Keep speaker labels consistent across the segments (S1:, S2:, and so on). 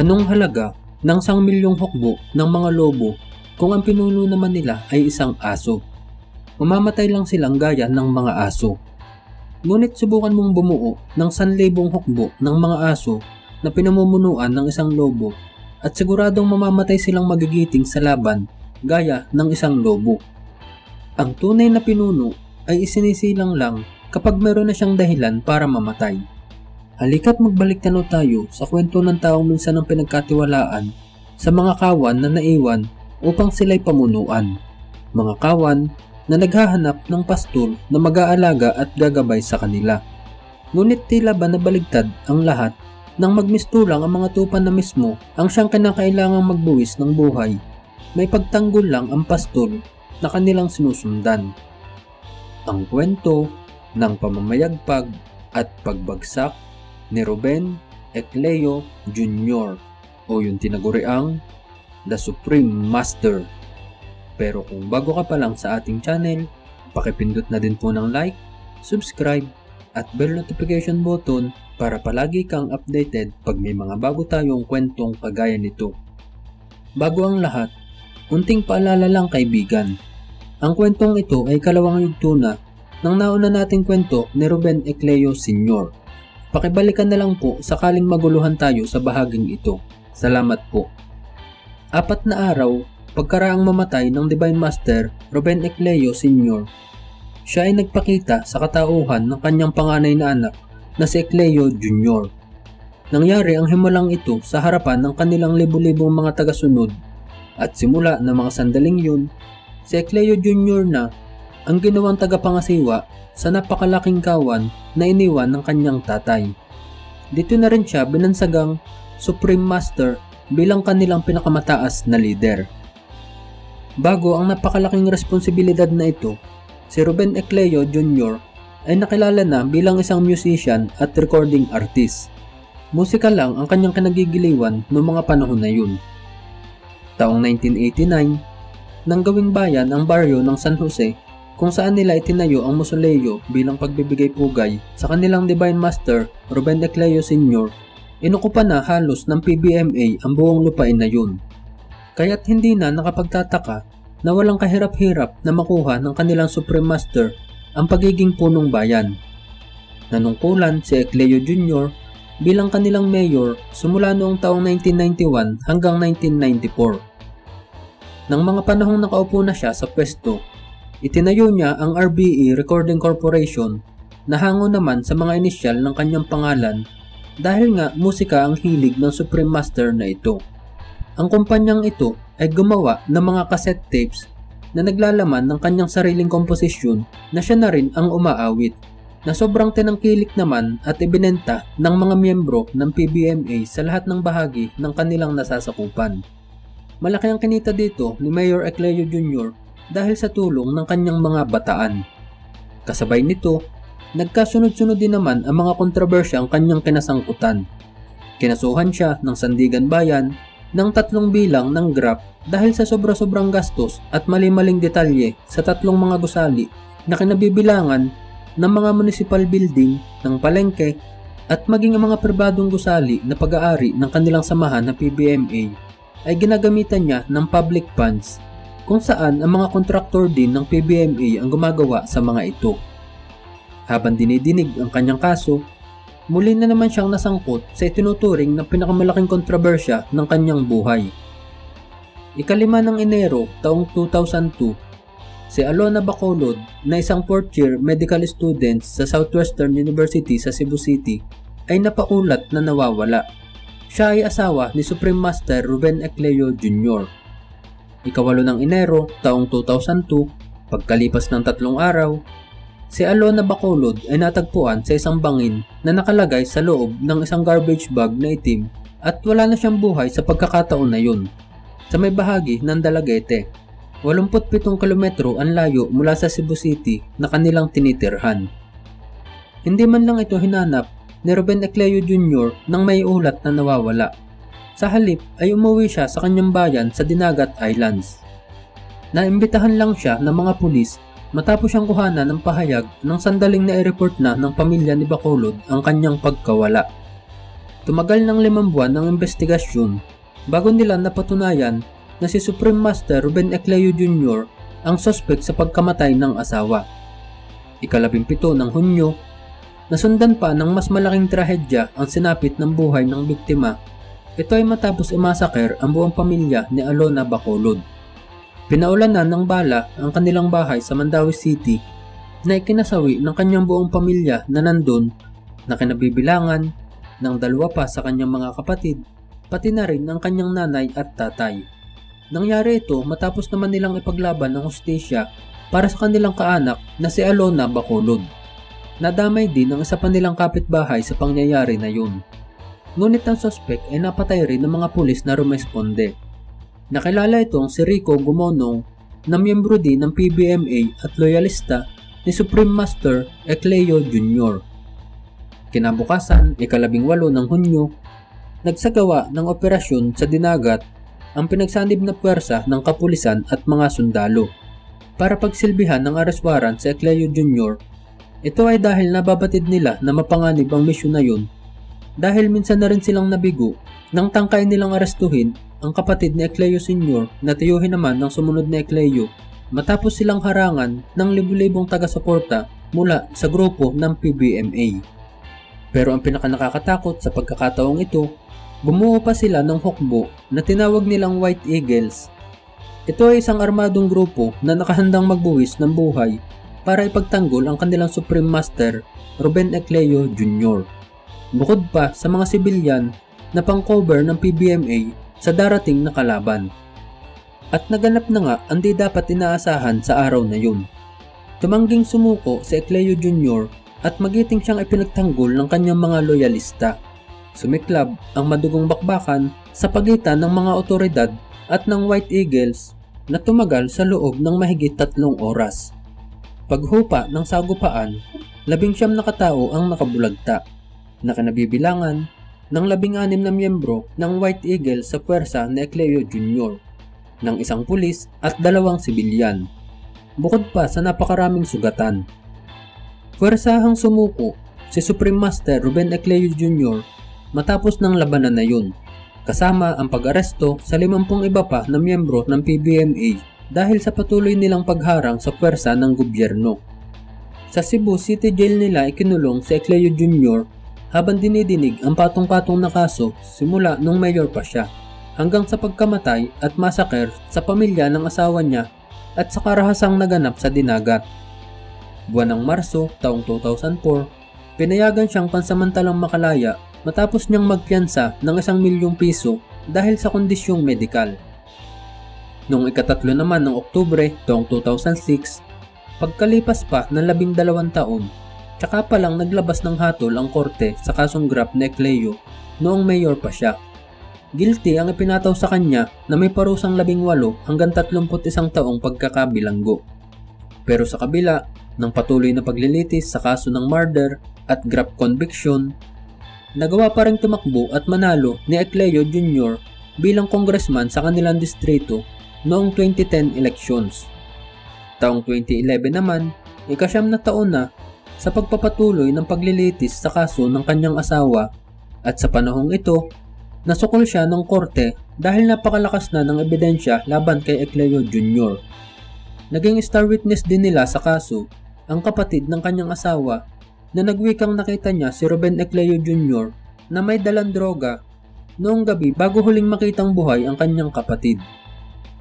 S1: Anong halaga ng sang milyong hukbo ng mga lobo kung ang pinuno naman nila ay isang aso? Mamamatay lang silang gaya ng mga aso. Ngunit subukan mong bumuo ng sanlibong hukbo ng mga aso na pinamumunuan ng isang lobo at siguradong mamamatay silang magigiting sa laban gaya ng isang lobo. Ang tunay na pinuno ay isinisilang lang kapag meron na siyang dahilan para mamatay. Halika't magbalik tanaw tayo sa kwento ng taong minsan ang pinagkatiwalaan sa mga kawan na naiwan upang sila'y pamunuan. Mga kawan na naghahanap ng pastol na mag-aalaga at gagabay sa kanila. Ngunit tila ba nabaligtad ang lahat nang magmistulang ang mga tupa na mismo ang siyang kinakailangang magbuwis ng buhay. May pagtanggol lang ang pastol na kanilang sinusundan. Ang kwento ng pamamayagpag at pagbagsak ni Ruben Ecleo Jr. o yung tinaguriang The Supreme Master. Pero kung bago ka pa lang sa ating channel, pakipindot na din po ng like, subscribe, at bell notification button para palagi kang updated pag may mga bago tayong kwentong kagaya nito. Bago ang lahat, unting paalala lang kaibigan. Ang kwentong ito ay kalawang yugto na ng nauna nating kwento ni Ruben Ecleo Sr. Pakibalikan na lang po sakaling maguluhan tayo sa bahaging ito. Salamat po. Apat na araw, pagkaraang mamatay ng Divine Master Ruben Ecleo Sr., siya ay nagpakita sa katauhan ng kanyang panganay na anak na si Ecleo Jr. Nangyari ang himalang ito sa harapan ng kanilang libu-libong mga tagasunod at simula ng mga sandaling yun, si Ecleo Jr. na ang ginawang tagapangasiwa sa napakalaking kawan na iniwan ng kanyang tatay. Dito na rin siya binansagang Supreme Master bilang kanilang pinakamataas na leader. Bago ang napakalaking responsibilidad na ito, si Ruben Ecleo Jr. ay nakilala na bilang isang musician at recording artist. Musika lang ang kanyang kinagigiliwan noong mga panahon na yun. Taong 1989, nang gawing bayan ang baryo ng San Jose kung saan nila itinayo ang mausoleo bilang pagbibigay pugay sa kanilang Divine Master Ruben Ecleo Sr. Inukupa na halos ng PBMA ang buong lupain na yun. Kaya't hindi na nakapagtataka na walang kahirap-hirap na makuha ng kanilang Supreme Master ang pagiging punong bayan. Nanungkulan si Ecleo Jr. bilang kanilang mayor simula noong taong 1991 hanggang 1994. Nang mga panahong nakaupo na siya sa pwesto, itinayo niya ang RBE Recording Corporation na hango naman sa mga inisyal ng kanyang pangalan dahil nga musika ang hilig ng Supreme Master na ito. Ang kumpanyang ito ay gumawa ng mga cassette tapes na naglalaman ng kanyang sariling komposisyon na siya na rin ang umaawit na sobrang tinangkilik naman at ibinenta ng mga miyembro ng PBMA sa lahat ng bahagi ng kanilang nasasakupan. Malaki ang kinita dito ni Mayor Ecleo Jr. dahil sa tulong ng kanyang mga bataan. Kasabay nito, nagkasunod-sunod din naman ang mga kontrobersya ang kanyang kinasangkutan. Kinasuhan siya ng Sandigan Bayan ng tatlong bilang ng graph dahil sa sobra-sobrang gastos at mali-maling detalye sa tatlong mga gusali na kinabibilangan ng mga municipal building ng palengke at maging ang mga pribadong gusali na pag-aari ng kanilang samahan na PBMA ay ginagamitan niya ng public funds kung saan ang mga kontraktor din ng PBMA ang gumagawa sa mga ito. Habang dinidinig ang kanyang kaso, muli na naman siyang nasangkot sa itinuturing na pinakamalaking kontrobersya ng kanyang buhay. Ikalima ng Enero taong 2002, si Alona Bacolod na isang 4th year medical student sa Southwestern University sa Cebu City ay napaulat na nawawala. Siya ay asawa ni Supreme Master Ruben Ecleo Jr. Ikawalo ng Enero taong 2002, pagkalipas ng tatlong araw, Si Alona Bacolod ay natagpuan sa isang bangin na nakalagay sa loob ng isang garbage bag na itim at wala na siyang buhay sa pagkakataon na yun. Sa may bahagi ng Dalagete, 87 kilometro ang layo mula sa Cebu City na kanilang tinitirhan. Hindi man lang ito hinanap ni Ruben Ecleo Jr. nang may ulat na nawawala. Sa halip ay umuwi siya sa kanyang bayan sa Dinagat Islands. Naimbitahan lang siya ng mga pulis matapos siyang kuhanan ng pahayag ng sandaling na i-report na ng pamilya ni Bacolod ang kanyang pagkawala. Tumagal ng limang buwan ng investigasyon bago nila napatunayan na si Supreme Master Ruben Ecleo Jr. ang suspect sa pagkamatay ng asawa. Ikalabing pito ng Hunyo, nasundan pa ng mas malaking trahedya ang sinapit ng buhay ng biktima. Ito ay matapos imasaker ang buong pamilya ni Alona Bacolod. Pinaulanan ng bala ang kanilang bahay sa Mandawi City na ikinasawi ng kanyang buong pamilya na nandun na kinabibilangan ng dalawa pa sa kanyang mga kapatid pati na rin ang kanyang nanay at tatay. Nangyari ito matapos naman nilang ipaglaban ng hustisya para sa kanilang kaanak na si Alona Bacolod. Nadamay din ang isa pa nilang kapitbahay sa pangyayari na yun. Ngunit ang suspect ay napatay rin ng mga pulis na rumesponde. Nakilala itong si Rico Gumonong na miyembro din ng PBMA at loyalista ni Supreme Master Ecleo Jr. Kinabukasan, ikalabing walo ng Hunyo, nagsagawa ng operasyon sa Dinagat ang pinagsanib na puwersa ng kapulisan at mga sundalo. Para pagsilbihan ng arrest warrant sa Ecleo Jr., ito ay dahil nababatid nila na mapanganib ang misyon na yun dahil minsan na rin silang nabigo nang tangkay nilang arestuhin ang kapatid ni Ecleo Sr. na tiyuhin naman ng sumunod na Ecleo matapos silang harangan ng libu-libong taga-suporta mula sa grupo ng PBMA. Pero ang pinakanakakatakot sa pagkakataong ito, bumuo pa sila ng hukbo na tinawag nilang White Eagles. Ito ay isang armadong grupo na nakahandang magbuwis ng buhay para ipagtanggol ang kanilang Supreme Master, Ruben Ecleo Jr. Bukod pa sa mga sibilyan na pang-cover ng PBMA sa darating na kalaban. At naganap na nga ang di dapat inaasahan sa araw na yun. Tumangging sumuko si Ecleo Jr. at magiting siyang ipinagtanggol ng kanyang mga loyalista. Sumiklab ang madugong bakbakan sa pagitan ng mga otoridad at ng White Eagles na tumagal sa loob ng mahigit tatlong oras. Paghupa ng sagupaan, labing siyam na katao ang nakabulagta na kanabibilangan ng labing anim na miyembro ng White Eagle sa puwersa ni Ecleo Jr., ng isang pulis at dalawang sibilyan, bukod pa sa napakaraming sugatan. Puwersahang sumuko si Supreme Master Ruben Ecleo Jr. matapos ng labanan na yun, kasama ang pag-aresto sa limampung iba pa na miyembro ng PBMA dahil sa patuloy nilang pagharang sa puwersa ng gobyerno. Sa Cebu City Jail nila ikinulong si Ecleo Jr. habang dinidinig ang patong-patong na kaso simula nung mayor pa siya hanggang sa pagkamatay at masaker sa pamilya ng asawa niya at sa karahasang naganap sa dinagat. Buwan ng Marso taong 2004, pinayagan siyang pansamantalang makalaya matapos niyang magpiyansa ng isang milyong piso dahil sa kondisyong medikal. Noong ikatatlo naman ng Oktubre taong 2006, pagkalipas pa ng labing dalawang taon, tsaka pa lang naglabas ng hatol ang korte sa kasong grab ni Ecleo noong mayor pa siya. Guilty ang ipinataw sa kanya na may parusang labing walo hanggang 31 taong pagkakabilanggo. Pero sa kabila ng patuloy na paglilitis sa kaso ng murder at grab conviction, nagawa pa rin tumakbo at manalo ni Ecleo Jr. bilang congressman sa kanilang distrito noong 2010 elections. Taong 2011 naman, ikasyam na taon na sa pagpapatuloy ng paglilitis sa kaso ng kanyang asawa at sa panahong ito, nasukol siya ng korte dahil napakalakas na ng ebidensya laban kay Ecleo Jr. Naging star witness din nila sa kaso ang kapatid ng kanyang asawa na nagwikang nakita niya si Ruben Ecleo Jr. na may dalang droga noong gabi bago huling makitang buhay ang kanyang kapatid.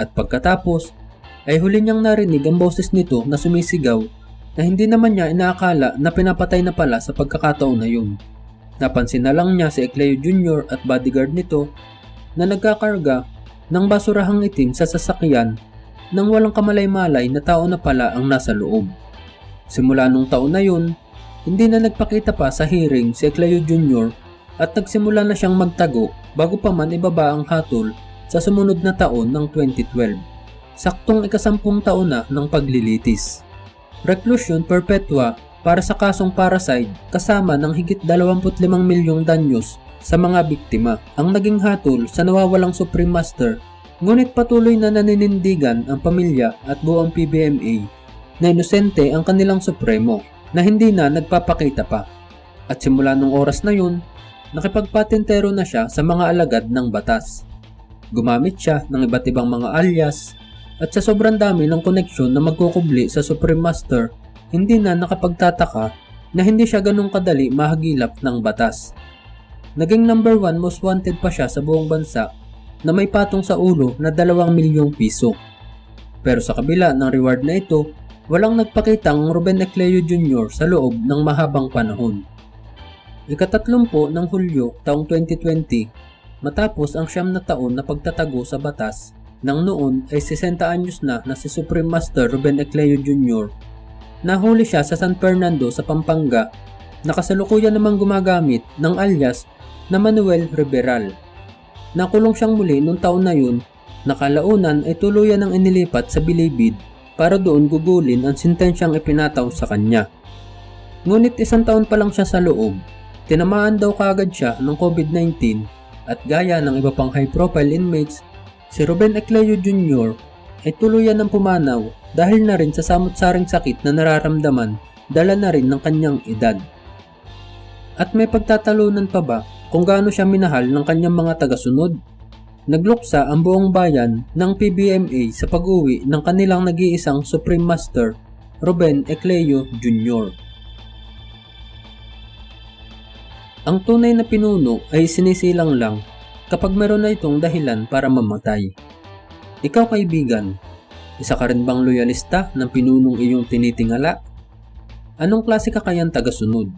S1: At pagkatapos, ay huli niyang narinig ang boses nito na sumisigaw na hindi naman niya inaakala na pinapatay na pala sa pagkakataon na yun. Napansin na lang niya si Ecleo Jr. at bodyguard nito na nagkakarga ng basurahang itim sa sasakyan nang walang kamalay-malay na tao na pala ang nasa loob. Simula nung taon na yun, hindi na nagpakita pa sa hearing si Ecleo Jr. at nagsimula na siyang magtago bago pa man ibaba ang hatol sa sumunod na taon ng 2012. Saktong ikasampung taon na ng paglilitis. Reclusion perpetua para sa kasong parasite kasama ng higit 25 milyong danyos sa mga biktima ang naging hatol sa nawawalang Supreme Master ngunit patuloy na naninindigan ang pamilya at buong PBMA na inosente ang kanilang supremo na hindi na nagpapakita pa. At simula nung oras na yun, nakipagpatentero na siya sa mga alagad ng batas. Gumamit siya ng iba't ibang mga alias at sa sobrang dami ng koneksyon na magkukubli sa Supreme Master, hindi na nakapagtataka na hindi siya ganong kadali mahagilap ng batas. Naging number 1 most wanted pa siya sa buong bansa na may patong sa ulo na 2 milyong piso. Pero sa kabila ng reward na ito, walang nagpakitang Ruben Ecleo Jr. sa loob ng mahabang panahon. Ikatatlumpo ng Hulyo taong 2020, matapos ang siyam na taon na pagtatago sa batas, nang noon ay 60 anyos na na si Supreme Master Ruben Ecleo Jr. Nahuli siya sa San Fernando sa Pampanga na kasalukuyan namang gumagamit ng alias na Manuel Riberal. Nakulong siyang muli noong taon na yun, nakalaunan ay tuluyan ng inilipat sa Bilibid para doon gugulin ang sentensyang ipinataw sa kanya. Ngunit isang taon pa lang siya sa loob, tinamaan daw kagad siya ng COVID-19 at gaya ng iba pang high-profile inmates, si Ruben Ecleo Jr. ay tuluyan ng pumanaw dahil na rin sa samot-saring sakit na nararamdaman dala na rin ng kanyang edad. At may pagtatalunan pa ba kung gaano siya minahal ng kanyang mga tagasunod? Nagluksa ang buong bayan ng PBMA sa pag-uwi ng kanilang nag-iisang Supreme Master, Ruben Ecleo Jr. Ang tunay na pinuno ay sinisilang lang kapag meron na itong dahilan para mamatay. Ikaw kaibigan, isa ka rin bang loyalista ng pinunong iyong tinitingala? Anong klase ka kayang tagasunod?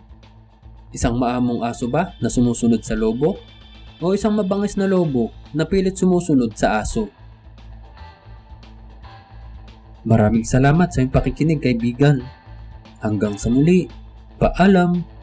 S1: Isang maamong aso ba na sumusunod sa lobo? O isang mabangis na lobo na pilit sumusunod sa aso? Maraming salamat sa iyong pakikinig kaibigan. Hanggang sa muli, paalam!